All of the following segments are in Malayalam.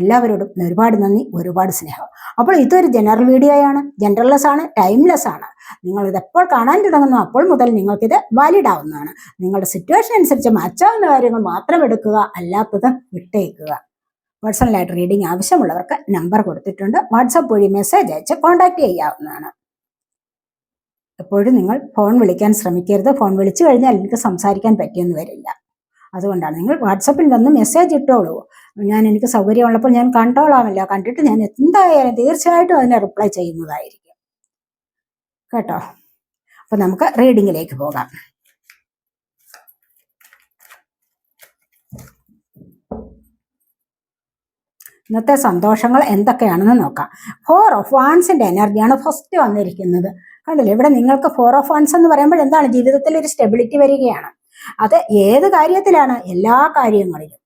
എല്ലാവരോടും ഒരുപാട് നന്ദി ഒരുപാട് സ്നേഹം. അപ്പോൾ ഇതൊരു ജനറൽ വീഡിയോയാണ് ജനറൽലെസ് ആണ് ടൈംലെസ് ആണ്. നിങ്ങൾ ഇത് എപ്പോൾ കാണാൻ തുടങ്ങുന്നു അപ്പോൾ മുതൽ നിങ്ങൾക്കിത് വാലിഡ് ആവുന്നതാണ്. നിങ്ങളുടെ സിറ്റുവേഷൻ അനുസരിച്ച് മാറ്റാവുന്ന കാര്യങ്ങൾ മാത്രം എടുക്കുക അല്ലാത്തത് വിട്ടേക്കുക. പേഴ്സണലായിട്ട് റീഡിംഗ് ആവശ്യമുള്ളവർക്ക് നമ്പർ കൊടുത്തിട്ടുണ്ട്. വാട്സപ്പ് വഴി മെസ്സേജ് അയച്ച് കോൺടാക്ട് ചെയ്യാവുന്നതാണ്. എപ്പോഴും നിങ്ങൾ ഫോൺ വിളിക്കാൻ ശ്രമിക്കരുത്. ഫോൺ വിളിച്ചു കഴിഞ്ഞാൽ എനിക്ക് സംസാരിക്കാൻ പറ്റിയെന്ന് വരില്ല. അതുകൊണ്ടാണ് നിങ്ങൾ വാട്സപ്പിൽ വന്ന് മെസ്സേജ് ഇട്ടോളൂ. ഞാൻ എനിക്ക് സൗകര്യമുള്ളപ്പോൾ ഞാൻ കണ്ടോളാമല്ല. കണ്ടിട്ട് ഞാൻ എന്തായാലും തീർച്ചയായിട്ടും അതിനെ റിപ്ലൈ ചെയ്യുന്നതായിരിക്കും. കേട്ടോ? അപ്പൊ നമുക്ക് റീഡിങ്ങിലേക്ക് പോകാം. ഇന്നത്തെ സന്തോഷങ്ങൾ എന്തൊക്കെയാണെന്ന് നോക്കാം. ഫോർ ഓഫ് വാൺസിന്റെ എനർജിയാണ് ഫസ്റ്റ് വന്നിരിക്കുന്നത്. കണ്ടില്ലേ? ഇവിടെ നിങ്ങൾക്ക് ഫോർ ഓഫ് വാൺസ് എന്ന് പറയുമ്പോൾ എന്താണ്? ജീവിതത്തിൽ ഒരു സ്റ്റെബിലിറ്റി വരികയാണ്. അത് ഏത് കാര്യത്തിലാണ്? എല്ലാ കാര്യങ്ങളിലും.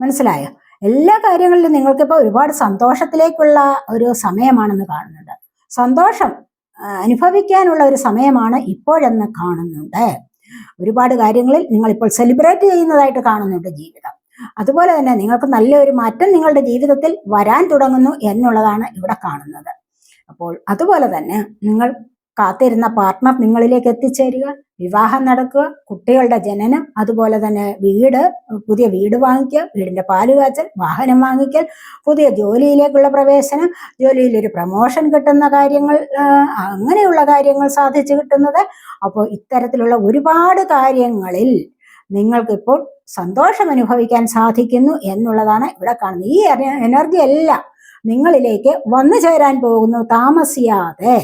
മനസ്സിലായോ? എല്ലാ കാര്യങ്ങളിലും നിങ്ങൾക്കിപ്പോൾ ഒരുപാട് സന്തോഷത്തിലേക്കുള്ള ഒരു സമയമാണെന്ന് കാണുന്നുണ്ട്. സന്തോഷം അനുഭവിക്കാനുള്ള ഒരു സമയമാണ് ഇപ്പോഴെന്ന് കാണുന്നുണ്ട്. ഒരുപാട് കാര്യങ്ങളിൽ നിങ്ങൾ ഇപ്പോൾ സെലിബ്രേറ്റ് ചെയ്യുന്നതായിട്ട് കാണുന്നുണ്ട് ജീവിതം. അതുപോലെ തന്നെ നിങ്ങൾക്ക് നല്ലൊരു മാറ്റം നിങ്ങളുടെ ജീവിതത്തിൽ വരാൻ തുടങ്ങുന്നു എന്നുള്ളതാണ് ഇവിടെ കാണുന്നത്. അപ്പോൾ അതുപോലെ തന്നെ നിങ്ങൾ കാത്തിരുന്ന പാർട്ട്ണർ നിങ്ങളിലേക്ക് എത്തിച്ചേരുക. വിവാഹം നടക്കുക. കുട്ടികളുടെ ജനനം അതുപോലെ തന്നെ വീട് പുതിയ വീട് വാങ്ങിക്കുക വീടിന്റെ പാൽ കാച്ചൽ വാഹനം വാങ്ങിക്കൽ പുതിയ ജോലിയിലേക്കുള്ള പ്രവേശനം ജോലിയിൽ ഒരു പ്രമോഷൻ കിട്ടുന്ന കാര്യങ്ങൾ അങ്ങനെയുള്ള കാര്യങ്ങൾ സാധിച്ചു കിട്ടുന്നത്. അപ്പോൾ ഇത്തരത്തിലുള്ള ഒരുപാട് കാര്യങ്ങളിൽ നിങ്ങൾക്കിപ്പോൾ സന്തോഷം അനുഭവിക്കാൻ സാധിക്കുന്നു എന്നുള്ളതാണ് ഇവിടെ കാണുന്നത്. ഈ എനർജി എല്ലാം നിങ്ങളിലേക്ക് വന്നു ചേരാൻ പോകുന്നു. താമസിയാതെ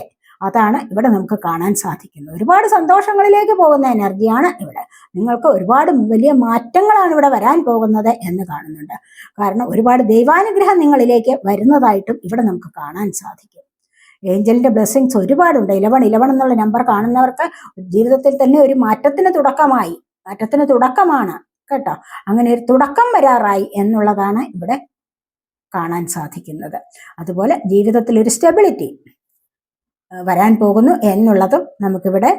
അതാണ് ഇവിടെ നമുക്ക് കാണാൻ സാധിക്കുന്നത്. ഒരുപാട് സന്തോഷങ്ങളിലേക്ക് പോകുന്ന എനർജിയാണ് ഇവിടെ. നിങ്ങൾക്ക് ഒരുപാട് വലിയ മാറ്റങ്ങളാണ് ഇവിടെ വരാൻ പോകുന്നത് എന്ന് കാണുന്നുണ്ട്. കാരണം ഒരുപാട് ദൈവാനുഗ്രഹം നിങ്ങളിലേക്ക് വരുന്നതായിട്ടും ഇവിടെ നമുക്ക് കാണാൻ സാധിക്കും. ഏഞ്ചലിന്റെ ബ്ലെസ്സിങ്സ് ഒരുപാടുണ്ട്. ഇലവൺ ഇലവൺ എന്നുള്ള നമ്പർ കാണുന്നവർക്ക് ജീവിതത്തിൽ തന്നെ ഒരു മാറ്റത്തിന് തുടക്കമായി. മാറ്റത്തിന് തുടക്കമാണ്. കേട്ടോ? അങ്ങനെ ഒരു തുടക്കം വരാറായി എന്നുള്ളതാണ് ഇവിടെ കാണാൻ സാധിക്കുന്നത്. അതുപോലെ ജീവിതത്തിൽ ഒരു സ്റ്റെബിലിറ്റി വരാൻ പോകുന്നു എന്നുള്ളതും നമുക്കിവിടെ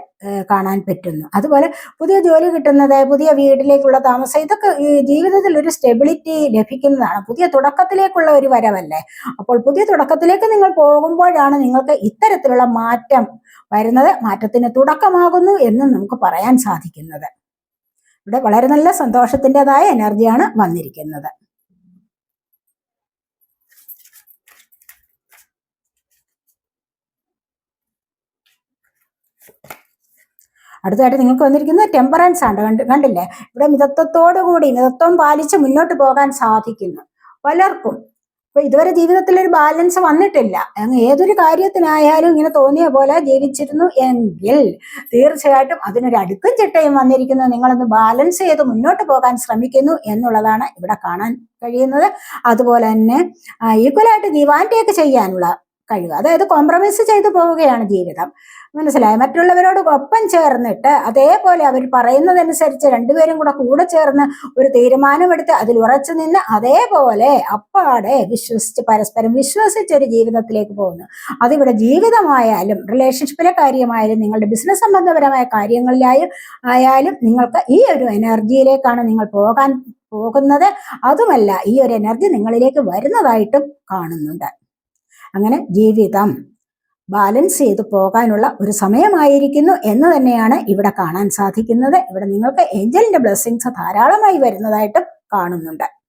കാണാൻ പറ്റുന്നു. അതുപോലെ പുതിയ ജോലി കിട്ടുന്നത് പുതിയ വീട്ടിലേക്കുള്ള താമസം ഇതൊക്കെ ജീവിതത്തിൽ ഒരു സ്റ്റെബിലിറ്റി ലഭിക്കുന്നതാണ്. പുതിയ തുടക്കത്തിലേക്കുള്ള ഒരു വരവല്ലേ? അപ്പോൾ പുതിയ തുടക്കത്തിലേക്ക് നിങ്ങൾ പോകുമ്പോഴാണ് നിങ്ങൾക്ക് ഇത്തരത്തിലുള്ള മാറ്റം വരുന്നത്. മാറ്റത്തിന് തുടക്കമാകുന്നു എന്ന് നമുക്ക് പറയാൻ സാധിക്കുന്നത്. ഇവിടെ വളരെ നല്ല സന്തോഷത്തിന്റെതായ എനർജിയാണ് വന്നിരിക്കുന്നത്. അടുത്തതായിട്ട് നിങ്ങൾക്ക് വന്നിരിക്കുന്നത് ടെമ്പറൻസ് ആണ്. കണ്ട് കണ്ടില്ലേ? ഇവിടെ മിതത്വത്തോടു കൂടി മിതത്വം പാലിച്ച് മുന്നോട്ട് പോകാൻ സാധിക്കുന്നു. പലർക്കും ഇപ്പൊ ഇതുവരെ ജീവിതത്തിൽ ഒരു ബാലൻസ് വന്നിട്ടില്ല. ഏതൊരു കാര്യത്തിനായാലും ഇങ്ങനെ തോന്നിയ പോലെ ജീവിച്ചിരുന്നു എങ്കിൽ തീർച്ചയായിട്ടും അതിനൊരു അടുക്കും ചിട്ടയും വന്നിരിക്കുന്നു. നിങ്ങളൊന്ന് ബാലൻസ് ചെയ്ത് മുന്നോട്ട് പോകാൻ ശ്രമിക്കുന്നു എന്നുള്ളതാണ് ഇവിടെ കാണാൻ കഴിയുന്നത്. അതുപോലെ തന്നെ ഈക്വലായിട്ട് ഗീവ് ചെയ്യാനുള്ള കഴിവ് അതായത് കോംപ്രമൈസ് ചെയ്തു പോവുകയാണ് ജീവിതം. മനസ്സിലായി? മറ്റുള്ളവരോട് ഒപ്പം ചേർന്നിട്ട് അതേപോലെ അവർ പറയുന്നതനുസരിച്ച് രണ്ടുപേരും കൂടെ കൂടെ ചേർന്ന് ഒരു തീരുമാനമെടുത്ത് അതിൽ ഉറച്ചു നിന്ന് അതേപോലെ അപ്പാടെ വിശ്വസിച്ച് പരസ്പരം വിശ്വസിച്ച് ഒരു ജീവിതത്തിലേക്ക് പോകുന്നു. അതിവിടെ ജീവിതമായാലും റിലേഷൻഷിപ്പിലെ കാര്യമായാലും നിങ്ങളുടെ ബിസിനസ് സംബന്ധപരമായ കാര്യങ്ങളിലായും ആയാലും നിങ്ങൾക്ക് ഈ ഒരു എനർജിയിലേക്കാണ് നിങ്ങൾ പോകാൻ പോകുന്നത്. അതുമല്ല ഈ ഒരു എനർജി നിങ്ങളിലേക്ക് വരുന്നതായിട്ടും കാണുന്നുണ്ട്. അങ്ങനെ ജീവിതം. ബാലൻസ് ചെയ്ത് പോകാനുള്ള ഒരു സമയമായിരിക്കുന്നു എന്ന് തന്നെയാണ് ഇവിടെ കാണാൻ സാധിക്കുന്നത്. ഇവിടെ നിങ്ങൾക്ക് ഏഞ്ചലിന്റെ ബ്ലെസ്സിങ്സ് ധാരാളമായി വരുന്നതായിട്ട് കാണുന്നുണ്ട്.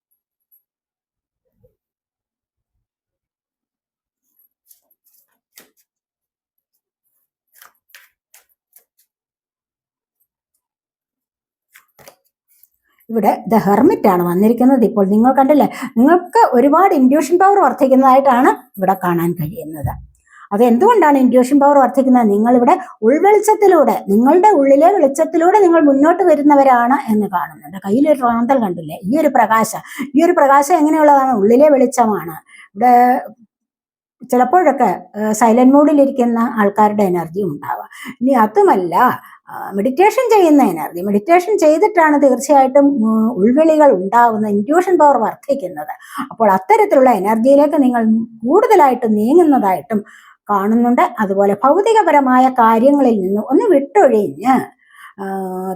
ഇവിടെ ദ ഹെർമിറ്റ് ആണ് വന്നിരിക്കുന്നത്. ഇപ്പോൾ നിങ്ങൾ കണ്ടില്ലേ നിങ്ങൾക്ക് ഒരുപാട് ഇൻഡ്യൂഷൻ പവർ വർദ്ധിക്കുന്നതായിട്ടാണ് ഇവിടെ കാണാൻ കഴിയുന്നത്. അത് എന്തുകൊണ്ടാണ് ഇൻഡ്യൂഷൻ പവർ വർദ്ധിക്കുന്നത്? നിങ്ങളിവിടെ ഉൾവെളിച്ചത്തിലൂടെ നിങ്ങളുടെ ഉള്ളിലെ വെളിച്ചത്തിലൂടെ നിങ്ങൾ മുന്നോട്ട് വരുന്നവരാണ് എന്ന് കാണുന്നുണ്ട്. കയ്യിലൊരു റാന്തൽ കണ്ടില്ലേ? ഈ ഒരു പ്രകാശം ഈ ഒരു പ്രകാശം എങ്ങനെയുള്ളതാണ്? ഉള്ളിലെ വെളിച്ചമാണ്. ഇവിടെ ചിലപ്പോഴൊക്കെ സൈലന്റ് മോഡിലിരിക്കുന്ന ആൾക്കാരുടെ എനർജി ഉണ്ടാവുക ഇനി അതുമല്ല മെഡിറ്റേഷൻ ചെയ്യുന്ന എനർജി മെഡിറ്റേഷൻ ചെയ്തിട്ടാണ് തീർച്ചയായിട്ടും ഉൾവെളികൾ ഉണ്ടാകുന്നത് ഇന്റ്യൂഷൻ പവർ വർദ്ധിക്കുന്നത്. അപ്പോൾ അത്തരത്തിലുള്ള എനർജിയിലേക്ക് നിങ്ങൾ കൂടുതലായിട്ട് നീങ്ങുന്നതായിട്ടും കാണുന്നുണ്ട്. അതുപോലെ ഭൗതികപരമായ കാര്യങ്ങളിൽ നിന്ന് ഒന്ന് വിട്ടൊഴിഞ്ഞ്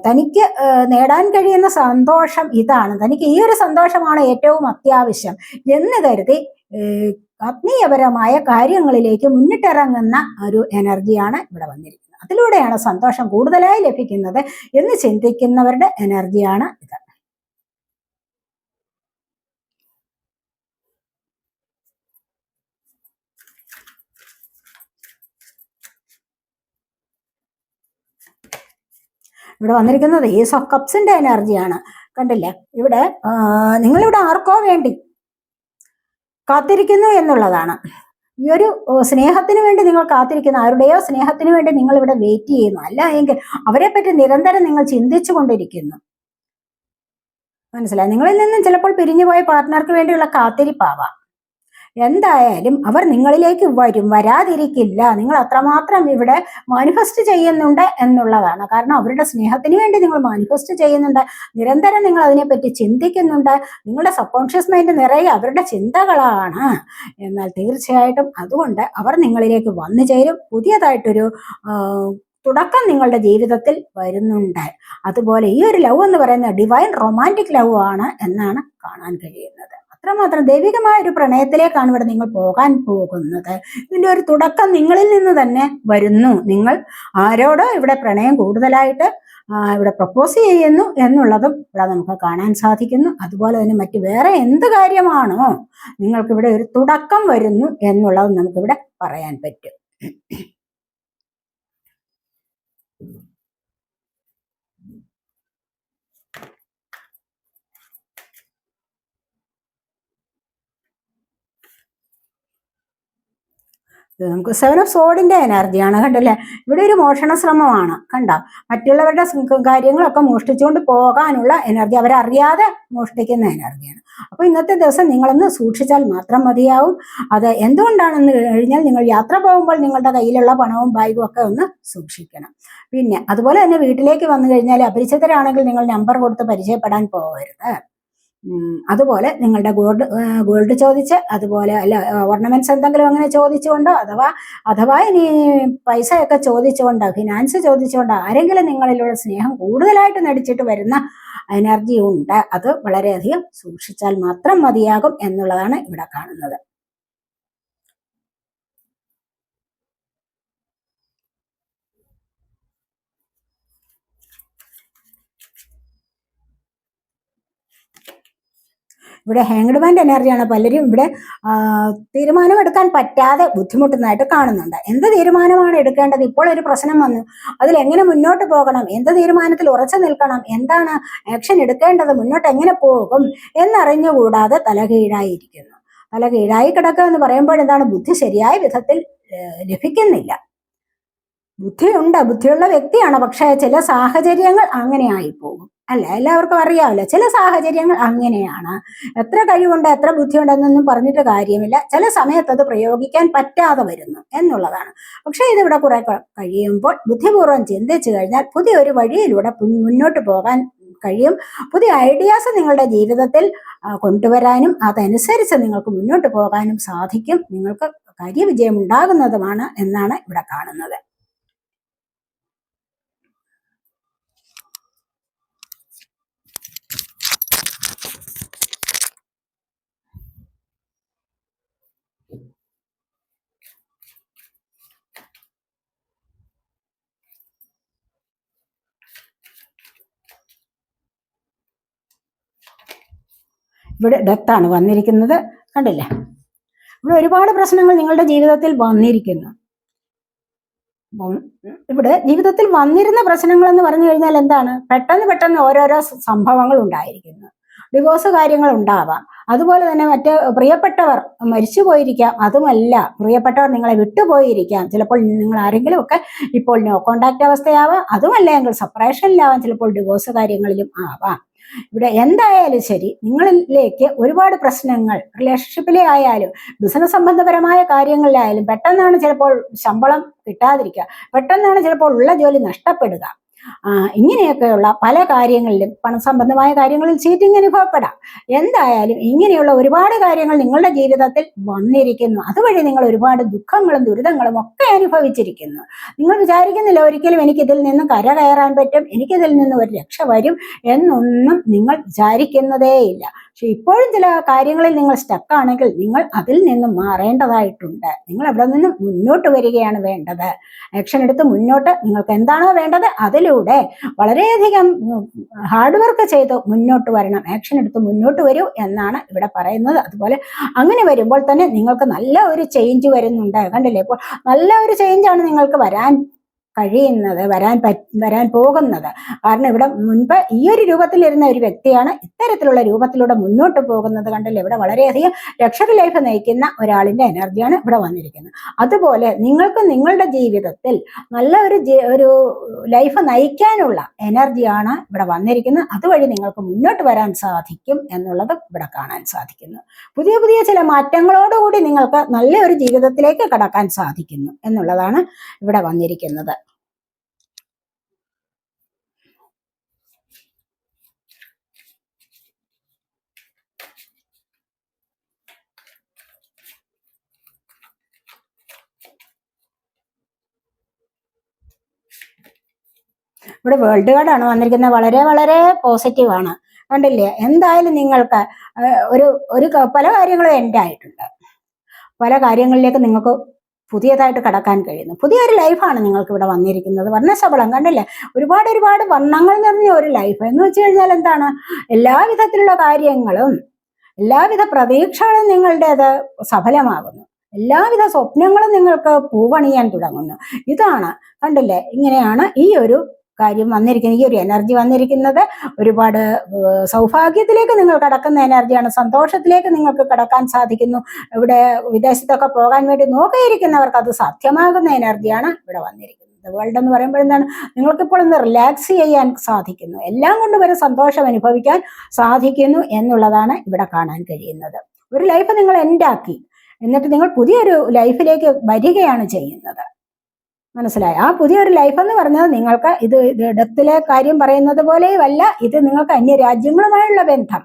തനിക്ക് നേടാൻ കഴിയുന്ന സന്തോഷം ഇതാണ്. തനിക്ക് ഈ ഒരു സന്തോഷമാണ് ഏറ്റവും അത്യാവശ്യം എന്ന് കരുതി ആത്മീയപരമായ കാര്യങ്ങളിലേക്ക് മുന്നിട്ടിറങ്ങുന്ന ഒരു എനർജിയാണ് ഇവിടെ വന്നിരിക്കുന്നത്. അതിലൂടെയാണ് സന്തോഷം കൂടുതലായി ലഭിക്കുന്നത് എന്ന് ചിന്തിക്കുന്നവരുടെ എനർജിയാണ് ഇത്. ഇവിടെ വന്നിരിക്കുന്നത് ഏസ് ഓഫ് കപ്സിന്റെ എനർജിയാണ്. കണ്ടില്ലേ? ഇവിടെ നിങ്ങളിവിടെ ആർക്കോ വേണ്ടി കാത്തിരിക്കുന്നു എന്നുള്ളതാണ്. ഈ ഒരു സ്നേഹത്തിന് വേണ്ടി നിങ്ങൾ കാത്തിരിക്കുന്ന ആരുടെയോ സ്നേഹത്തിന് വേണ്ടി നിങ്ങൾ ഇവിടെ വെയിറ്റ് ചെയ്യുന്നു. അല്ല എങ്കിൽ അവരെ പറ്റി നിരന്തരം നിങ്ങൾ ചിന്തിച്ചു കൊണ്ടിരിക്കുന്നു. മനസ്സിലായി? നിങ്ങളിൽ നിന്നും ചിലപ്പോൾ പിരിഞ്ഞുപോയ പാർട്ട്ണർക്ക് വേണ്ടിയുള്ള കാത്തിരിപ്പാവാം. എന്തായാലും അവർ നിങ്ങളിലേക്ക് വരും വരാതിരിക്കില്ല. നിങ്ങൾ അത്രമാത്രം ഇവിടെ മാനിഫെസ്റ്റ് ചെയ്യുന്നുണ്ട് എന്നുള്ളതാണ്. കാരണം അവരുടെ സ്നേഹത്തിന് വേണ്ടി നിങ്ങൾ മാനിഫെസ്റ്റ് ചെയ്യുന്നുണ്ട്. നിരന്തരം നിങ്ങൾ അതിനെപ്പറ്റി ചിന്തിക്കുന്നുണ്ട്. നിങ്ങളുടെ സബ് കോൺഷ്യസ് മൈൻഡ് നിറയെ അവരുടെ ചിന്തകളാണ്. എന്നാൽ തീർച്ചയായിട്ടും അതുകൊണ്ട് അവർ നിങ്ങളിലേക്ക് വന്നു ചേരും. പുതിയതായിട്ടൊരു തുടക്കം നിങ്ങളുടെ ജീവിതത്തിൽ വരുന്നുണ്ട്. അതുപോലെ ഈ ഒരു ലവ് എന്ന് പറയുന്നത് ഡിവൈൻ റൊമാന്റിക് ലവ് ആണ് എന്നാണ് കാണാൻ കഴിയുന്നത്. അത്രമാത്രം ദൈവികമായ ഒരു പ്രണയത്തിലേക്കാണ് ഇവിടെ നിങ്ങൾ പോകാൻ പോകുന്നത്. ഇതിന്റെ ഒരു തുടക്കം നിങ്ങളിൽ നിന്ന് തന്നെ വരുന്നു. നിങ്ങൾ ആരോടോ ഇവിടെ പ്രണയം കൂടുതലായിട്ട് ഇവിടെ പ്രപ്പോസ് ചെയ്യുന്നു എന്നുള്ളതും ഇവിടെ നമുക്ക് കാണാൻ സാധിക്കുന്നു. അതുപോലെ തന്നെ മറ്റ് വേറെ എന്ത് കാര്യമാണോ നിങ്ങൾക്ക് ഇവിടെ ഒരു തുടക്കം വരുന്നു എന്നുള്ളത് നമുക്കിവിടെ പറയാൻ പറ്റും. നമുക്ക് സെവൻ ഓഫ് സോഡിന്റെ എനർജിയാണ് കണ്ടല്ലേ? ഇവിടെ ഒരു മോഷണ ശ്രമമാണ് കണ്ട? മറ്റുള്ളവരുടെ കാര്യങ്ങളൊക്കെ മോഷ്ടിച്ചുകൊണ്ട് പോകാനുള്ള എനർജി അവരറിയാതെ മോഷ്ടിക്കുന്ന എനർജിയാണ് അപ്പൊ ഇന്നത്തെ ദിവസം നിങ്ങളൊന്ന് സൂക്ഷിച്ചാൽ മാത്രം മതിയാവും. അത് എന്തുകൊണ്ടാണെന്ന് കഴിഞ്ഞാൽ നിങ്ങൾ യാത്ര പോകുമ്പോൾ നിങ്ങളുടെ കയ്യിലുള്ള പണവും ബാഗും ഒക്കെ ഒന്ന് സൂക്ഷിക്കണം. പിന്നെ അതുപോലെ തന്നെ വീട്ടിലേക്ക് വന്നു കഴിഞ്ഞാൽ അപരിചിതരാണെങ്കിൽ നിങ്ങൾ നമ്പർ കൊടുത്ത് പരിചയപ്പെടാൻ പോകരുത്. അതുപോലെ നിങ്ങളുടെ ഗോൾഡ് ഗോൾഡ് ചോദിച്ച് അതുപോലെ അല്ല ഓർണമെന്റ്സ് എന്തെങ്കിലും അങ്ങനെ ചോദിച്ചുകൊണ്ടോ അഥവാ അഥവാ ഇനി പൈസയൊക്കെ ചോദിച്ചുകൊണ്ടോ ഫിനാൻസ് ചോദിച്ചുകൊണ്ടോ ആരെങ്കിലും നിങ്ങളിലൂടെ സ്നേഹം കൂടുതലായിട്ട് നടിച്ചിട്ട് വരുന്ന എനർജി ഉണ്ട്. അത് വളരെയധികം സൂക്ഷിച്ചാൽ മാത്രം മതിയാകും എന്നുള്ളതാണ് ഇവിടെ കാണുന്നത്. ഇവിടെ ഹാങ്ഡ് ബാൻഡ് എനർജിയാണ് പലരും ഇവിടെ തീരുമാനമെടുക്കാൻ പറ്റാതെ ബുദ്ധിമുട്ടുന്നതായിട്ട് കാണുന്നുണ്ട്. എന്ത് തീരുമാനമാണ് എടുക്കേണ്ടത്? ഇപ്പോൾ ഒരു പ്രശ്നം വന്നു അതിൽ എങ്ങനെ മുന്നോട്ട് പോകണം? എന്ത് തീരുമാനത്തിൽ ഉറച്ചു നിൽക്കണം? എന്താണ് ആക്ഷൻ എടുക്കേണ്ടത്? മുന്നോട്ട് എങ്ങനെ പോകും? എന്നറിഞ്ഞുകൂടാതെ തലകീഴായിരിക്കുന്നു. തല കീഴായി കിടക്കുക എന്ന് പറയുമ്പോൾ എന്താണ്? ബുദ്ധി ശരിയായ വിധത്തിൽ ലഭിക്കുന്നില്ല. ബുദ്ധിയുണ്ട്. ബുദ്ധിയുള്ള വ്യക്തിയാണ്. പക്ഷേ ചില സാഹചര്യങ്ങൾ അങ്ങനെ പോകും. അല്ല എല്ലാവർക്കും അറിയാമല്ലോ ചില സാഹചര്യങ്ങൾ അങ്ങനെയാണ്. എത്ര കഴിവുണ്ട് എത്ര ബുദ്ധിയുണ്ടെന്നൊന്നും പറഞ്ഞിട്ട് കാര്യമില്ല. ചില സമയത്ത് അത് പ്രയോഗിക്കാൻ പറ്റാതെ വരുന്നു എന്നുള്ളതാണ്. പക്ഷേ ഇതിവിടെ കുറെ കഴിയുമ്പോൾ ബുദ്ധിപൂർവം ചിന്തിച്ചു കഴിഞ്ഞാൽ പുതിയൊരു വഴിയിലൂടെ മുന്നോട്ട് പോകാൻ കഴിയും. പുതിയ ഐഡിയാസ് നിങ്ങളുടെ ജീവിതത്തിൽ കൊണ്ടുവരാനും അതനുസരിച്ച് നിങ്ങൾക്ക് മുന്നോട്ട് പോകാനും സാധിക്കും. നിങ്ങൾക്ക് കാര്യവിജയം ഉണ്ടാകുന്നതുമാണ് എന്നാണ് ഇവിടെ കാണുന്നത്. ഇവിടെ ഡെത്താണ് വന്നിരിക്കുന്നത്. കണ്ടില്ലേ? ഇവിടെ ഒരുപാട് പ്രശ്നങ്ങൾ നിങ്ങളുടെ ജീവിതത്തിൽ വന്നിരിക്കുന്നു. ഇവിടെ ജീവിതത്തിൽ വന്നിരുന്ന പ്രശ്നങ്ങൾ എന്ന് പറഞ്ഞു കഴിഞ്ഞാൽ എന്താണ്? പെട്ടെന്ന് പെട്ടെന്ന് ഓരോരോ സംഭവങ്ങൾ ഉണ്ടായിരിക്കുന്നു. ഡിവോഴ്സ് കാര്യങ്ങൾ ഉണ്ടാവാം. അതുപോലെ തന്നെ മറ്റ് പ്രിയപ്പെട്ടവർ മരിച്ചു പോയിരിക്കാം. അതുമല്ല പ്രിയപ്പെട്ടവർ നിങ്ങളെ വിട്ടുപോയിരിക്കാം. ചിലപ്പോൾ നിങ്ങൾ ആരെങ്കിലും ഒക്കെ ഇപ്പോൾ നോ കോണ്ടാക്ട് അവസ്ഥയാവാം. അതുമല്ല ഞങ്ങൾ സെപ്പറേഷനിലാവാം ചിലപ്പോൾ ഡിവോഴ്സ് കാര്യങ്ങളിലും ആവാം. ഇവിടെ എന്തായാലും ശരി നിങ്ങളിലേക്ക് ഒരുപാട് പ്രശ്നങ്ങൾ റിലേഷൻഷിപ്പിലെ ആയാലും ബിസിനസ് സംബന്ധപരമായ കാര്യങ്ങളിലായാലും പെട്ടെന്നാണ് ചിലപ്പോൾ ശമ്പളം കിട്ടാതിരിക്കുക. പെട്ടെന്നാണ് ചിലപ്പോൾ ഉള്ള ജോലി നഷ്ടപ്പെടുക. ഇങ്ങനെയൊക്കെയുള്ള പല കാര്യങ്ങളിലും പണസംബന്ധമായ കാര്യങ്ങളിൽ ചീറ്റിംഗ് അനുഭവപ്പെടാം. എന്തായാലും ഇങ്ങനെയുള്ള ഒരുപാട് കാര്യങ്ങൾ നിങ്ങളുടെ ജീവിതത്തിൽ വന്നിരിക്കുന്നു. അതുവഴി നിങ്ങൾ ഒരുപാട് ദുഃഖങ്ങളും ദുരിതങ്ങളും ഒക്കെ അനുഭവിച്ചിരിക്കുന്നു. നിങ്ങൾ വിചാരിക്കുന്നില്ല ഒരിക്കലും എനിക്കിതിൽ നിന്ന് കര കയറാൻ പറ്റും എനിക്കിതിൽ നിന്ന് ഒരു രക്ഷ വരും എന്നൊന്നും നിങ്ങൾ വിചാരിക്കുന്നതേയില്ല പക്ഷെ ഇപ്പോഴും ചില കാര്യങ്ങളിൽ നിങ്ങൾ സ്റ്റക്കാണെങ്കിൽ നിങ്ങൾ അതിൽ നിന്നും മാറേണ്ടതായിട്ടുണ്ട്. നിങ്ങൾ അവിടെ നിന്ന് മുന്നോട്ട് വരികയാണ് വേണ്ടത്. ആക്ഷൻ എടുത്ത് മുന്നോട്ട് നിങ്ങൾക്ക് എന്താണോ വേണ്ടത് അതിലൂടെ വളരെയധികം ഹാർഡ് വർക്ക് ചെയ്ത് മുന്നോട്ട് വരണം ആക്ഷൻ എടുത്ത് മുന്നോട്ട് വരൂ എന്നാണ് ഇവിടെ പറയുന്നത്. അതുപോലെ അങ്ങനെ വരുമ്പോൾ തന്നെ നിങ്ങൾക്ക് നല്ല ഒരു ചേഞ്ച് വരുന്നുണ്ട്. കണ്ടില്ലേ? ഇപ്പോൾ നല്ല ഒരു ചേഞ്ചാണ് നിങ്ങൾക്ക് വരാൻ കഴിയുന്നത് വരാൻ വരാൻ പോകുന്നത്. കാരണം ഇവിടെ മുൻപ് ഈ ഒരു രൂപത്തിലിരുന്ന ഒരു വ്യക്തിയാണ് ഇത്തരത്തിലുള്ള രൂപത്തിലൂടെ മുന്നോട്ട് പോകുന്നത് കണ്ടല്ലോ ഇവിടെ വളരെയധികം ലക്ഷറി ലൈഫ് നയിക്കുന്ന ഒരാളിന്റെ എനർജിയാണ് ഇവിടെ വന്നിരിക്കുന്നത്. അതുപോലെ നിങ്ങൾക്ക് നിങ്ങളുടെ ജീവിതത്തിൽ നല്ല ഒരു ഒരു ലൈഫ് നയിക്കാനുള്ള എനർജിയാണ് ഇവിടെ വന്നിരിക്കുന്നത്. അതുവഴി നിങ്ങൾക്ക് മുന്നോട്ട് വരാൻ സാധിക്കും എന്നുള്ളത് ഇവിടെ കാണാൻ സാധിക്കുന്നു. പുതിയ പുതിയ ചില മാറ്റങ്ങളോടുകൂടി നിങ്ങൾക്ക് നല്ല ഒരു ജീവിതത്തിലേക്ക് കടക്കാൻ സാധിക്കുന്നു എന്നുള്ളതാണ് ഇവിടെ വന്നിരിക്കുന്നത്. ഇവിടെ വേൾഡ് കാർഡാണ് വന്നിരിക്കുന്നത്. വളരെ വളരെ പോസിറ്റീവ് ആണ്. കണ്ടില്ലേ? എന്തായാലും നിങ്ങൾക്ക് ഒരു ഒരു പല കാര്യങ്ങളും എന്റെ ആയിട്ടുണ്ട്. പല കാര്യങ്ങളിലേക്ക് നിങ്ങൾക്ക് പുതിയതായിട്ട് കടക്കാൻ കഴിയുന്നു. പുതിയൊരു ലൈഫാണ് നിങ്ങൾക്ക് ഇവിടെ വന്നിരിക്കുന്നത്. വർണശബളം കണ്ടില്ലേ? ഒരുപാട് ഒരുപാട് വർണങ്ങൾ നിറഞ്ഞ ഒരു ലൈഫ് എന്ന് വെച്ച് കഴിഞ്ഞാൽ എന്താണ്? എല്ലാവിധത്തിലുള്ള കാര്യങ്ങളും എല്ലാവിധ പ്രതീക്ഷകളും നിങ്ങളുടേത് സഫലമാകുന്നു. എല്ലാവിധ സ്വപ്നങ്ങളും നിങ്ങൾക്ക് പൂവണിയാൻ തുടങ്ങുന്നു. ഇതാണ് കണ്ടില്ലേ? ഇങ്ങനെയാണ് ഈ ഒരു കാര്യം വന്നിരിക്കുന്നത് ഈ ഒരു എനർജി വന്നിരിക്കുന്നത് ഒരുപാട് സൗഭാഗ്യത്തിലേക്ക് നിങ്ങൾ കടക്കുന്ന എനർജിയാണ് സന്തോഷത്തിലേക്ക് നിങ്ങൾക്ക് കടക്കാൻ സാധിക്കുന്നു. ഇവിടെ വിദേശത്തൊക്കെ പോകാൻ വേണ്ടി നോക്കിയിരിക്കുന്നവർക്ക് അത് സാധ്യമാകുന്ന എനർജിയാണ് ഇവിടെ വന്നിരിക്കുന്നത്. വേൾഡ് എന്ന് പറയുമ്പോൾ എന്താണ്? നിങ്ങൾക്കിപ്പോൾ ഒന്ന് റിലാക്സ് ചെയ്യാൻ സാധിക്കുന്നു. എല്ലാം കൊണ്ടും വരെ സന്തോഷം അനുഭവിക്കാൻ സാധിക്കുന്നു എന്നുള്ളതാണ് ഇവിടെ കാണാൻ കഴിയുന്നത്. ഒരു ലൈഫ് നിങ്ങൾ എൻഡാക്കി എന്നിട്ട് നിങ്ങൾ പുതിയൊരു ലൈഫിലേക്ക് വരികയാണ് ചെയ്യുന്നത്. മനസ്സിലായി. ആ പുതിയൊരു ലൈഫ് എന്ന് പറഞ്ഞത് നിങ്ങൾക്ക് ഇത് ഇടത്തിലെ കാര്യം പറയുന്നത് പോലെയുമല്ല ഇത് നിങ്ങൾക്ക് അന്യരാജ്യങ്ങളുമായുള്ള ബന്ധം.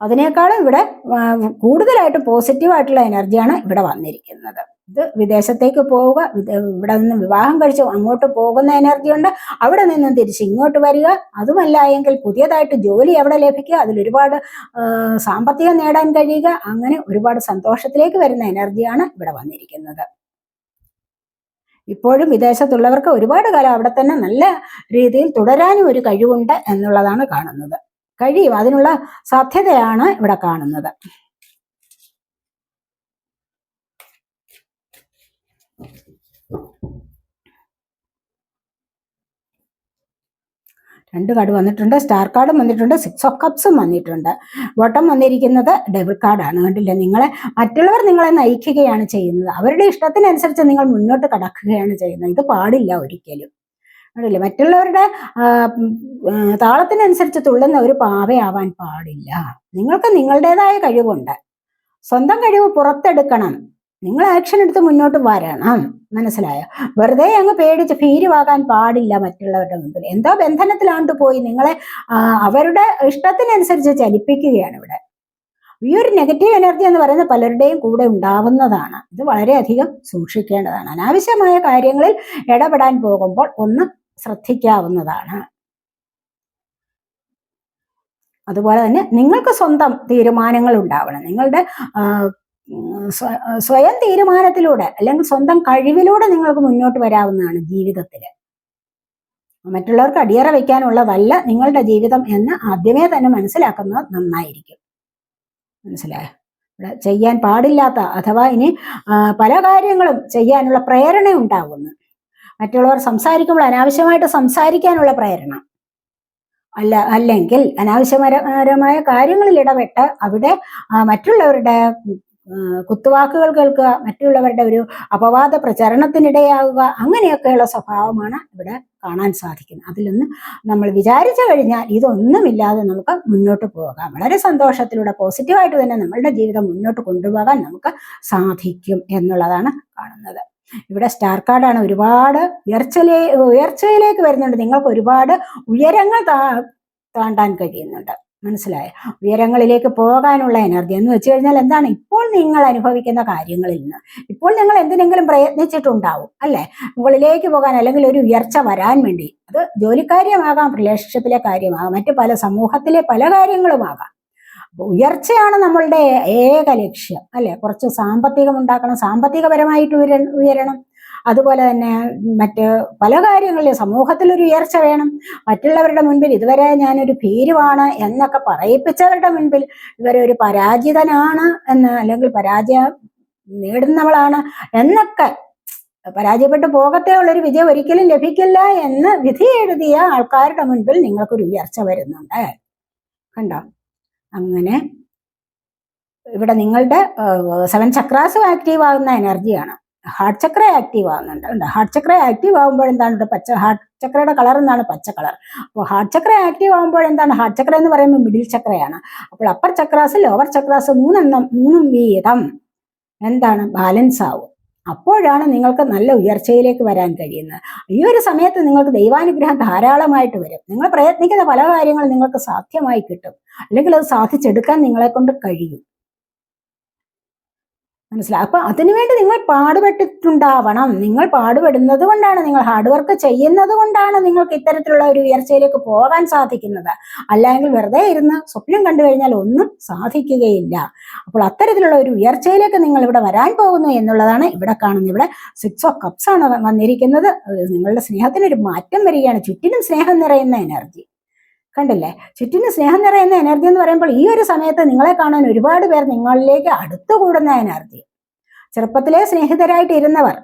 അതിനേക്കാളും ഇവിടെ കൂടുതലായിട്ട് പോസിറ്റീവായിട്ടുള്ള എനർജിയാണ് ഇവിടെ വന്നിരിക്കുന്നത്. ഇത് വിദേശത്തേക്ക് പോവുക ഇവിടെ നിന്ന് വിവാഹം കഴിച്ച് അങ്ങോട്ട് പോകുന്ന എനർജി ഉണ്ട്. അവിടെ നിന്നും തിരിച്ച് ഇങ്ങോട്ട് വരിക അതുമല്ല എങ്കിൽ പുതിയതായിട്ട് ജോലി എവിടെ ലഭിക്കുക അതിൽ ഒരുപാട് സാമ്പത്തികം നേടാൻ കഴിയുക അങ്ങനെ ഒരുപാട് സന്തോഷത്തിലേക്ക് വരുന്ന എനർജിയാണ് ഇവിടെ വന്നിരിക്കുന്നത്. ഇപ്പോഴും വിദേശത്തുള്ളവർക്ക് ഒരുപാട് കാലം അവിടെ തന്നെ നല്ല രീതിയിൽ തുടരാനും ഒരു കഴിവുണ്ട് എന്നുള്ളതാണ് കാണുന്നത്. കഴിയും. അതിനുള്ള സാധ്യതയാണ് ഇവിടെ കാണുന്നത്. രണ്ട് കാർഡ് വന്നിട്ടുണ്ട്. സ്റ്റാർ കാർഡും വന്നിട്ടുണ്ട്. സിക്സ് ഓഫ് കപ്സും വന്നിട്ടുണ്ട്. ബോട്ടം വന്നിരിക്കുന്നത് ഡബിൾ കാർഡാണ് കണ്ടില്ലേ? നിങ്ങളെ മറ്റുള്ളവർ നിങ്ങളെ നയിക്കുകയാണ് ചെയ്യുന്നത്. അവരുടെ ഇഷ്ടത്തിനനുസരിച്ച് നിങ്ങൾ മുന്നോട്ട് കടക്കുകയാണ് ചെയ്യുന്നത്. ഇത് പാടില്ല ഒരിക്കലും. കണ്ടില്ലേ? മറ്റുള്ളവരുടെ താളത്തിനനുസരിച്ച് തുള്ളുന്ന ഒരു പാവയാവാൻ പാടില്ല. നിങ്ങൾക്ക് നിങ്ങളുടേതായ കഴിവുണ്ട്. സ്വന്തം കഴിവ് പുറത്തെടുക്കണം. നിങ്ങൾ ആക്ഷൻ എടുത്ത് മുന്നോട്ട് വരണം. മനസ്സിലായോ? വെറുതെ അങ്ങ് പേടിച്ച് ഭീരുവാകാൻ പാടില്ല മറ്റുള്ളവരുടെ മുമ്പിൽ. എന്തോ ബന്ധനത്തിലാണ്ട് പോയി നിങ്ങളെ അവരുടെ ഇഷ്ടത്തിനനുസരിച്ച് ചലിപ്പിക്കുകയാണ് ഇവിടെ. ഈ ഒരു നെഗറ്റീവ് എനർജി എന്ന് പറയുന്നത് പലരുടെയും കൂടെ ഉണ്ടാവുന്നതാണ്. ഇത് വളരെയധികം സൂക്ഷിക്കേണ്ടതാണ്. അനാവശ്യമായ കാര്യങ്ങളിൽ ഇടപെടാൻ പോകുമ്പോൾ ഒന്ന് ശ്രദ്ധിക്കാവുന്നതാണ്. അതുപോലെ തന്നെ നിങ്ങൾക്ക് സ്വന്തം തീരുമാനങ്ങൾ ഉണ്ടാവണം. നിങ്ങളുടെ സ്വയം തീരുമാനത്തിലൂടെ അല്ലെങ്കിൽ സ്വന്തം കഴിവിലൂടെ നിങ്ങൾക്ക് മുന്നോട്ട് വരാവുന്നതാണ് ജീവിതത്തിൽ. മറ്റുള്ളവർക്ക് അടിയറ വയ്ക്കാനുള്ളതല്ല നിങ്ങളുടെ ജീവിതം എന്ന് ആദ്യമേ തന്നെ മനസ്സിലാക്കുന്നത് നന്നായിരിക്കും. മനസ്സിലായോ? ചെയ്യാൻ പാടില്ലാത്ത അഥവാ ഇനി പല കാര്യങ്ങളും ചെയ്യാനുള്ള പ്രേരണ ഉണ്ടാകുന്നു മറ്റുള്ളവർ സംസാരിക്കുമ്പോൾ അനാവശ്യമായിട്ട് സംസാരിക്കാനുള്ള പ്രേരണ. അല്ല അല്ലെങ്കിൽ അനാവശ്യപരമായ കാര്യങ്ങളിൽ ഇടപെട്ട് അവിടെ മറ്റുള്ളവരുടെ കുത്തുവാക്കുകൾ കേൾക്കുക മറ്റുള്ളവരുടെ ഒരു അപവാദ പ്രചരണത്തിനിടയാകുക അങ്ങനെയൊക്കെയുള്ള സ്വഭാവമാണ് ഇവിടെ കാണാൻ സാധിക്കുന്നത്. അതിലൊന്ന് നമ്മൾ വിചാരിച്ചു കഴിഞ്ഞാൽ ഇതൊന്നുമില്ലാതെ നമുക്ക് മുന്നോട്ട് പോകാം. വളരെ സന്തോഷത്തിലൂടെ പോസിറ്റീവായിട്ട് തന്നെ നമ്മളുടെ ജീവിതം മുന്നോട്ട് കൊണ്ടുപോകാൻ നമുക്ക് സാധിക്കും എന്നുള്ളതാണ് കാണുന്നത്. ഇവിടെ സ്റ്റാർ കാർഡാണ് ഒരുപാട് ഉയർച്ചയിലേ ഉയർച്ചയിലേക്ക് വരുന്നുണ്ട്. നിങ്ങൾക്ക് ഒരുപാട് ഉയരങ്ങൾ താണ്ടാൻ കഴിയുന്നുണ്ട്. മനസ്സിലായോ? ഉയരങ്ങളിലേക്ക് പോകാനുള്ള എനർജി എന്ന് വെച്ച് കഴിഞ്ഞാൽ എന്താണ്? ഇപ്പോൾ നിങ്ങൾ അനുഭവിക്കുന്ന കാര്യങ്ങളിൽ നിന്ന്. ഇപ്പോൾ നിങ്ങൾ എന്തിനെങ്കിലും പ്രയത്നിച്ചിട്ടുണ്ടാവും അല്ലെ? മുകളിലേക്ക് പോകാൻ അല്ലെങ്കിൽ ഒരു ഉയർച്ച വരാൻ വേണ്ടി. അത് ജോലിക്കാര്യമാകാം റിലേഷൻഷിപ്പിലെ കാര്യമാകാം മറ്റു പല സമൂഹത്തിലെ പല കാര്യങ്ങളുമാകാം. ഉയർച്ചയാണ് നമ്മളുടെ ഏക ലക്ഷ്യം അല്ലെ? കുറച്ച് സാമ്പത്തികം ഉണ്ടാക്കണം സാമ്പത്തികപരമായിട്ട് ഉയരണം. അതുപോലെ തന്നെ മറ്റ് പല കാര്യങ്ങളിലും സമൂഹത്തിൽ ഒരു ഉയർച്ച വേണം. മറ്റുള്ളവരുടെ മുൻപിൽ ഇതുവരെ ഞാനൊരു ഭീരുവാണ് എന്നൊക്കെ പറയിപ്പിച്ചവരുടെ മുൻപിൽ ഇവരെ ഒരു പരാജിതനാണ് എന്ന് അല്ലെങ്കിൽ പരാജയം നേടുന്നവളാണ് എന്നൊക്കെ പരാജയപ്പെട്ടു പോകത്തേ ഉള്ളൊരു വിജയം ഒരിക്കലും ലഭിക്കില്ല എന്ന് വിധി എഴുതിയ ആൾക്കാരുടെ മുൻപിൽ നിങ്ങൾക്കൊരു ഉയർച്ച വരുന്നുണ്ട്. കണ്ടോ? അങ്ങനെ ഇവിടെ നിങ്ങളുടെ സെവൻ ചക്രാസും ആക്റ്റീവ് ആകുന്ന എനർജിയാണ് ഹാർട്ട് ചക്ര ആക്റ്റീവ് ആവുന്നുണ്ട്. ഉണ്ട് ഹാർട്ട് ചക്ര ആക്റ്റീവ് ആകുമ്പോൾ എന്താണ്? പച്ച ഹാർട്ട് ചക്രയുടെ കളർ എന്താണ് പച്ച കളർ അപ്പോൾ ഹാർട്ട് ചക്ര ആക്റ്റീവ് ആകുമ്പോൾ എന്താണ്? ഹാർട്ട് ചക്ര എന്ന് പറയുമ്പോൾ മിഡിൽ ചക്രയാണ് അപ്പോൾ അപ്പർ ചക്രാസ് ലോവർ ചക്രാസ് മൂന്നെണ്ണം മൂന്നും വീതം എന്താണ്? ബാലൻസ് ആവും. അപ്പോഴാണ് നിങ്ങൾക്ക് നല്ല ഉയർച്ചയിലേക്ക് വരാൻ കഴിയുന്നത്. ഈ ഒരു സമയത്ത് നിങ്ങൾക്ക് ദൈവാനുഗ്രഹം ധാരാളമായിട്ട് വരും. നിങ്ങൾ പ്രയത്നിക്കുന്ന പല കാര്യങ്ങളും നിങ്ങൾക്ക് സാധ്യമായി കിട്ടും. അല്ലെങ്കിൽ അത് സാധിച്ചെടുക്കാൻ നിങ്ങളെ കൊണ്ട് കഴിയും. മനസ്സിലായി. അപ്പൊ അതിനുവേണ്ടി നിങ്ങൾ പാടുപെട്ടിട്ടുണ്ടാവണം. നിങ്ങൾ പാടുപെടുന്നത് കൊണ്ടാണ് നിങ്ങൾ ഹാർഡ് വർക്ക് ചെയ്യുന്നത് കൊണ്ടാണ് നിങ്ങൾക്ക് ഇത്തരത്തിലുള്ള ഒരു ഉയർച്ചയിലേക്ക് പോകാൻ സാധിക്കുന്നത്. അല്ലെങ്കിൽ വെറുതെ ഇരുന്ന് സ്വപ്നം കണ്ടു കഴിഞ്ഞാൽ ഒന്നും സാധിക്കുകയില്ല. അപ്പോൾ അത്തരത്തിലുള്ള ഒരു ഉയർച്ചയിലേക്ക് നിങ്ങൾ ഇവിടെ വരാൻ പോകുന്നു എന്നുള്ളതാണ് ഇവിടെ കാണുന്നത്. ഇവിടെ സിക്സ് ഓഫ് കപ്സ് ആണ് വന്നിരിക്കുന്നത്. നിങ്ങളുടെ സ്നേഹത്തിനൊരു മാറ്റം വരികയാണ്. ചുറ്റിനും സ്നേഹം നിറയുന്ന എനർജി കണ്ടില്ലേ? ചുറ്റിന് സ്നേഹം നിറയുന്ന എനർജി എന്ന് പറയുമ്പോൾ ഈ ഒരു സമയത്ത് നിങ്ങളെ കാണാൻ ഒരുപാട് പേർ നിങ്ങളിലേക്ക് അടുത്തു കൂടുന്ന എനർജി ചെറുപ്പത്തിലെ സ്നേഹിതരായിട്ട് ഇരുന്നവർ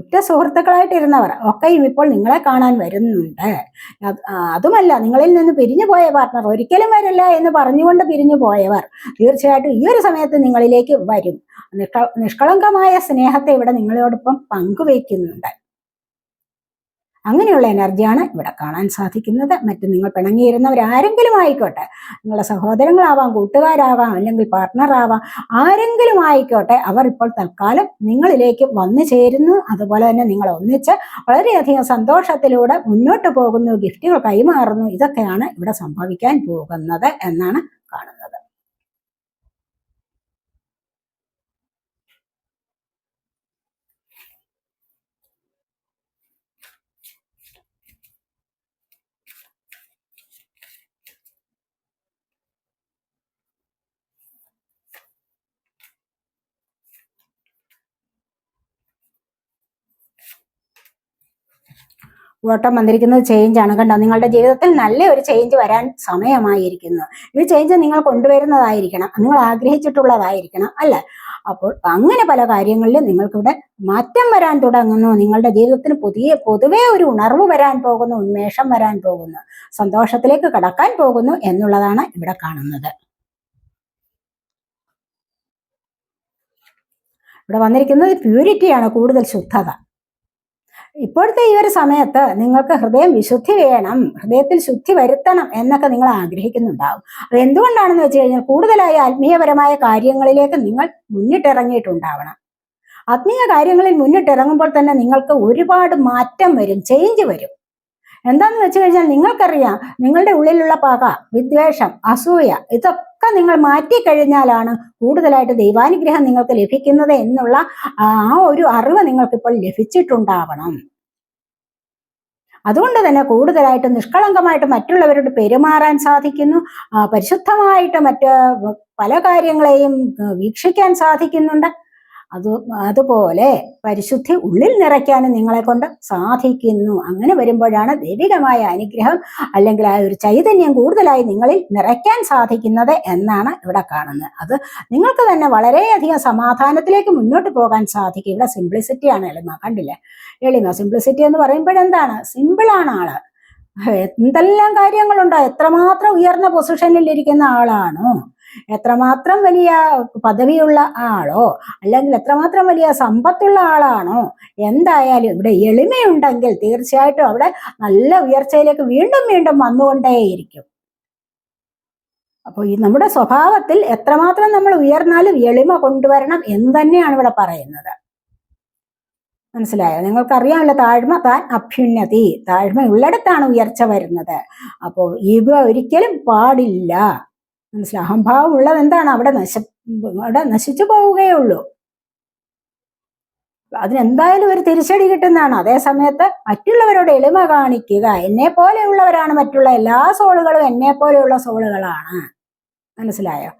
ഉറ്റ സുഹൃത്തുക്കളായിട്ട് ഇരുന്നവർ ഒക്കെയും ഇപ്പോൾ നിങ്ങളെ കാണാൻ വരുന്നുണ്ട്. അതുമല്ല നിങ്ങളിൽ നിന്ന് പിരിഞ്ഞു പോയ പാർട്ട്ണർ ഒരിക്കലും വരില്ല എന്ന് പറഞ്ഞുകൊണ്ട് പിരിഞ്ഞു പോയവർ തീർച്ചയായിട്ടും ഈ ഒരു സമയത്ത് നിങ്ങളിലേക്ക് വരും. നിഷ്കളങ്കമായ സ്നേഹത്തെ ഇവിടെ നിങ്ങളോടൊപ്പം പങ്കുവയ്ക്കുന്നുണ്ട്. അങ്ങനെയുള്ള എനർജിയാണ് ഇവിടെ കാണാൻ സാധിക്കുന്നത്. മറ്റു നിങ്ങൾ പിണങ്ങിയിരുന്നവർ ആരെങ്കിലും ആയിക്കോട്ടെ നിങ്ങളുടെ സഹോദരങ്ങളാവാം കൂട്ടുകാരാവാം അല്ലെങ്കിൽ പാർട്ട്ണറാവാം ആരെങ്കിലും ആയിക്കോട്ടെ അവർ ഇപ്പോൾ തൽക്കാലം നിങ്ങളിലേക്ക് വന്നു ചേരുന്നു. അതുപോലെ തന്നെ നിങ്ങൾ ഒന്നിച്ച് വളരെയധികം സന്തോഷത്തിലൂടെ മുന്നോട്ട് പോകുന്നു ഗിഫ്റ്റുകൾ കൈമാറുന്നു. ഇതൊക്കെയാണ് ഇവിടെ സംഭവിക്കാൻ പോകുന്നത് എന്നാണ് കാണുന്നത്. ഓട്ടം വന്നിരിക്കുന്നത് ചേഞ്ച് ആണ്. കണ്ടോ? നിങ്ങളുടെ ജീവിതത്തിൽ നല്ല ഒരു ചേഞ്ച് വരാൻ സമയമായിരിക്കുന്നു. ഈ ചേഞ്ച് നിങ്ങൾ കൊണ്ടുവരുന്നതായിരിക്കണം. നിങ്ങൾ ആഗ്രഹിച്ചിട്ടുള്ളതായിരിക്കണം അല്ല? അപ്പോൾ അങ്ങനെ പല കാര്യങ്ങളിലും നിങ്ങൾക്കിവിടെ മാറ്റം വരാൻ തുടങ്ങുന്നു. നിങ്ങളുടെ ജീവിതത്തിന് പുതിയ പൊതുവേ ഒരു ഉണർവ് വരാൻ പോകുന്നു ഉന്മേഷം വരാൻ പോകുന്നു. സന്തോഷത്തിലേക്ക് കടക്കാൻ പോകുന്നു എന്നുള്ളതാണ് ഇവിടെ കാണുന്നത്. ഇവിടെ വന്നിരിക്കുന്നത് പ്യൂരിറ്റിയാണ് കൂടുതൽ ശുദ്ധത. ഇപ്പോഴത്തെ ഈ ഒരു സമയത്ത് നിങ്ങൾക്ക് ഹൃദയം വിശുദ്ധി വേണം ഹൃദയത്തിൽ ശുദ്ധി വരുത്തണം എന്നൊക്കെ നിങ്ങൾ ആഗ്രഹിക്കുന്നുണ്ടാവും. അത് എന്തുകൊണ്ടാണെന്ന് വെച്ച് കഴിഞ്ഞാൽ കൂടുതലായി ആത്മീയപരമായ കാര്യങ്ങളിലേക്ക് നിങ്ങൾ മുന്നിട്ടിറങ്ങിയിട്ടുണ്ടാവണം. ആത്മീയ കാര്യങ്ങളിൽ മുന്നിട്ടിറങ്ങുമ്പോൾ തന്നെ നിങ്ങൾക്ക് ഒരുപാട് മാറ്റം വരും ചേഞ്ച് വരും. എന്താന്ന് വെച്ച് കഴിഞ്ഞാൽ നിങ്ങൾക്കറിയാം നിങ്ങളുടെ ഉള്ളിലുള്ള പക വിദ്വേഷം അസൂയ ഇതൊക്കെ നിങ്ങൾ മാറ്റി കഴിഞ്ഞാലാണ് കൂടുതലായിട്ട് ദൈവാനുഗ്രഹം നിങ്ങൾക്ക് ലഭിക്കുന്നത് എന്നുള്ള ആ ഒരു അറിവ് നിങ്ങൾക്കിപ്പോൾ ലഭിച്ചിട്ടുണ്ടാവണം. അതുകൊണ്ട് തന്നെ കൂടുതലായിട്ട് നിഷ്കളങ്കമായിട്ട് മറ്റുള്ളവരോട് പെരുമാറാൻ സാധിക്കുന്നു. പരിശുദ്ധമായിട്ട് മറ്റ് പല കാര്യങ്ങളെയും വീക്ഷിക്കാൻ സാധിക്കുന്നുണ്ട്. അത് അതുപോലെ പരിശുദ്ധി ഉള്ളിൽ നിറയ്ക്കാനും നിങ്ങളെ കൊണ്ട് സാധിക്കുന്നു. അങ്ങനെ വരുമ്പോഴാണ് ദൈവികമായ അനുഗ്രഹം അല്ലെങ്കിൽ ആ ഒരു ചൈതന്യം കൂടുതലായി നിങ്ങളിൽ നിറയ്ക്കാൻ സാധിക്കുന്നത് എന്നാണ് ഇവിടെ കാണുന്നത്. അത് നിങ്ങൾക്ക് തന്നെ വളരെയധികം സമാധാനത്തിലേക്ക് മുന്നോട്ട് പോകാൻ സാധിക്കും. ഇവിടെ സിംപ്ലിസിറ്റി ആണ് എളിമ. കണ്ടില്ലേ? എളിമ സിംപ്ലിസിറ്റി എന്ന് പറയുമ്പോഴെന്താണ്? സിമ്പിളാണ് ആൾ. എന്തെല്ലാം കാര്യങ്ങളുണ്ടോ? എത്രമാത്രം ഉയർന്ന പൊസിഷനിൽ ഇരിക്കുന്ന ആളാണോ? എത്രമാത്രം വലിയ പദവിയുള്ള ആളോ അല്ലെങ്കിൽ എത്രമാത്രം വലിയ സമ്പത്തുള്ള ആളാണോ? എന്തായാലും ഇവിടെ എളിമയുണ്ടെങ്കിൽ തീർച്ചയായിട്ടും അവിടെ നല്ല ഉയർച്ചയിലേക്ക് വീണ്ടും വീണ്ടും വന്നുകൊണ്ടേയിരിക്കും. അപ്പോൾ ഈ നമ്മുടെ സ്വഭാവത്തിൽ എത്രമാത്രം നമ്മൾ ഉയർന്നാലും എളിമ കൊണ്ടുവരണം എന്ന് തന്നെയാണ് ഇവിടെ പറയുന്നത്. മനസ്സിലായോ? നിങ്ങൾക്കറിയാമല്ലോ താഴ്മ താൻ അഭ്യുന്നതി. താഴ്മ ഉള്ളിടത്താണ് ഉയർച്ച വരുന്നത്. അപ്പോൾ ഇവ ഒരിക്കലും പാടില്ല. മനസ്സിലായി അഹംഭാവം ഉള്ളത് എന്താണ്? അവിടെ നശ അവിടെ നശിച്ചു പോവുകയേ ഉള്ളൂ. അതിനെന്തായാലും ഒരു തിരിച്ചടി കിട്ടുന്നതാണ്. അതേ സമയത്ത് മറ്റുള്ളവരോട് എളിമ കാണിക്കുക. എന്നെ പോലെയുള്ളവരാണ് മറ്റുള്ള എല്ലാ സോളുകളും. എന്നെ പോലെയുള്ള സോളുകളാണ്. മനസ്സിലായോ?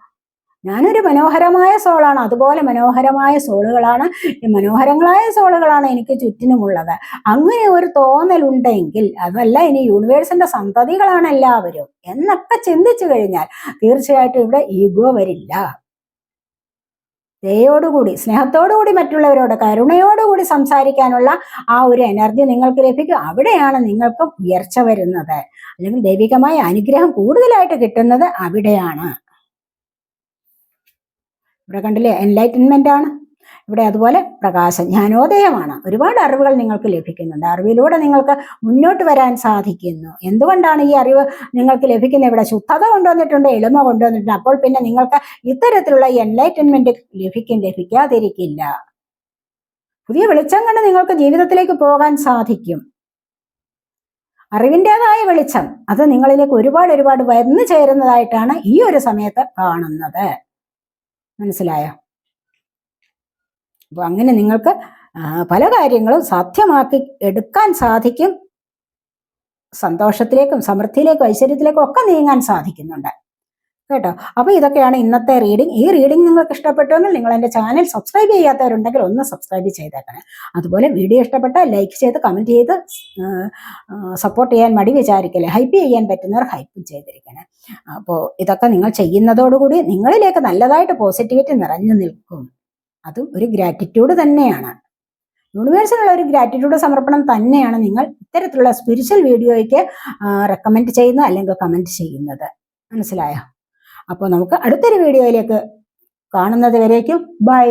ഞാനൊരു മനോഹരമായ സോളാണ്. അതുപോലെ മനോഹരമായ സോളുകളാണ്. മനോഹരങ്ങളായ സോളുകളാണ് എനിക്ക് ചുറ്റിനുമുള്ളത്. അങ്ങനെ ഒരു തോന്നലുണ്ടെങ്കിൽ അതല്ല ഇനി യൂണിവേഴ്സിന്റെ സന്തതികളാണ് എല്ലാവരും. എന്നൊക്കെ ചിന്തിച്ചു കഴിഞ്ഞാൽ തീർച്ചയായിട്ടും ഇവിടെ ഈഗോ വരില്ല. ദയോടുകൂടി സ്നേഹത്തോടുകൂടി മറ്റുള്ളവരോട് കരുണയോടുകൂടി സംസാരിക്കാനുള്ള ആ ഒരു എനർജി നിങ്ങൾക്ക് ലഭിക്കും. അവിടെയാണ് നിങ്ങൾക്ക് ഉയർച്ച വരുന്നത്. അല്ലെങ്കിൽ ദൈവികമായ അനുഗ്രഹം കൂടുതലായിട്ട് കിട്ടുന്നത് അവിടെയാണ്. ഇവിടെ കണ്ടില്ലേ? എൻലൈറ്റൻമെന്റ് ആണ്. ഇവിടെ അതുപോലെ പ്രകാശം ജ്ഞാനോദയമാണ്. ഒരുപാട് അറിവുകൾ നിങ്ങൾക്ക് ലഭിക്കുന്നുണ്ട്. അറിവിലൂടെ നിങ്ങൾക്ക് മുന്നോട്ട് വരാൻ സാധിക്കുന്നു. എന്തുകൊണ്ടാണ് ഈ അറിവ് നിങ്ങൾക്ക് ലഭിക്കുന്നത്? ഇവിടെ ശുദ്ധത കൊണ്ടുവന്നിട്ടുണ്ട് എളിമ കൊണ്ടുവന്നിട്ടുണ്ട്. അപ്പോൾ പിന്നെ നിങ്ങൾക്ക് ഇത്തരത്തിലുള്ള എൻലൈറ്റൻമെന്റ് ലഭിക്കും ലഭിക്കാതിരിക്കില്ല. പുതിയ വെളിച്ചം കണ്ട് നിങ്ങൾക്ക് ജീവിതത്തിലേക്ക് പോകാൻ സാധിക്കും. അറിവിന്റെതായ വെളിച്ചം അത് നിങ്ങളിലേക്ക് ഒരുപാട് ഒരുപാട് വന്നു ചേരുന്നതായിട്ടാണ് ഈ ഒരു സമയത്ത് കാണുന്നത്. മനസ്സിലായോ? അപ്പോൾ അങ്ങനെ നിങ്ങൾക്ക് പല കാര്യങ്ങളും സാധ്യമാക്കി എടുക്കാൻ സാധിക്കും. സന്തോഷത്തിലേക്കും സമൃദ്ധിയിലേക്കും ഐശ്വര്യത്തിലേക്കും ഒക്കെ നീങ്ങാൻ സാധിക്കുന്നുണ്ട്. കേട്ടോ? അപ്പോൾ ഇതൊക്കെയാണ് ഇന്നത്തെ റീഡിംഗ് ഈ റീഡിംഗ് നിങ്ങൾക്ക് ഇഷ്ടപ്പെട്ടുവെങ്കിൽ നിങ്ങൾ എന്റെ ചാനൽ സബ്സ്ക്രൈബ് ചെയ്യാത്തവരുണ്ടെങ്കിൽ ഒന്ന് സബ്സ്ക്രൈബ് ചെയ്തേക്കണേ. അതുപോലെ വീഡിയോ ഇഷ്ടപ്പെട്ടാൽ ലൈക്ക് ചെയ്ത് കമന്റ് ചെയ്ത് സപ്പോർട്ട് ചെയ്യാൻ മടി വിചാരിക്കല്ലേ? ഹൈപ്പ് ചെയ്യാൻ പറ്റുന്നവർ ഹൈപ്പ് ചെയ്തിരിക്കണേ. അപ്പോൾ ഇതൊക്കെ നിങ്ങൾ ചെയ്യുന്നതോടുകൂടി നിങ്ങളിലേക്ക് നല്ലതായിട്ട് പോസിറ്റിവിറ്റി നിറഞ്ഞു നിൽക്കും. അതും ഒരു ഗ്രാറ്റിറ്റ്യൂഡ് തന്നെയാണ്. യൂണിവേഴ്സിനുള്ള ഒരു ഗ്രാറ്റിറ്റ്യൂഡ് സമർപ്പണം തന്നെയാണ് നിങ്ങൾ ഇത്തരത്തിലുള്ള സ്പിരിച്വൽ വീഡിയോയ്ക്ക് റെക്കമെൻഡ് ചെയ്യുന്നത് അല്ലെങ്കിൽ കമന്റ് ചെയ്യുന്നത്. മനസ്സിലായോ? അപ്പോൾ നമുക്ക് അടുത്തൊരു വീഡിയോയിലേക്ക് കാണുന്നത് വരേക്കും ബൈ.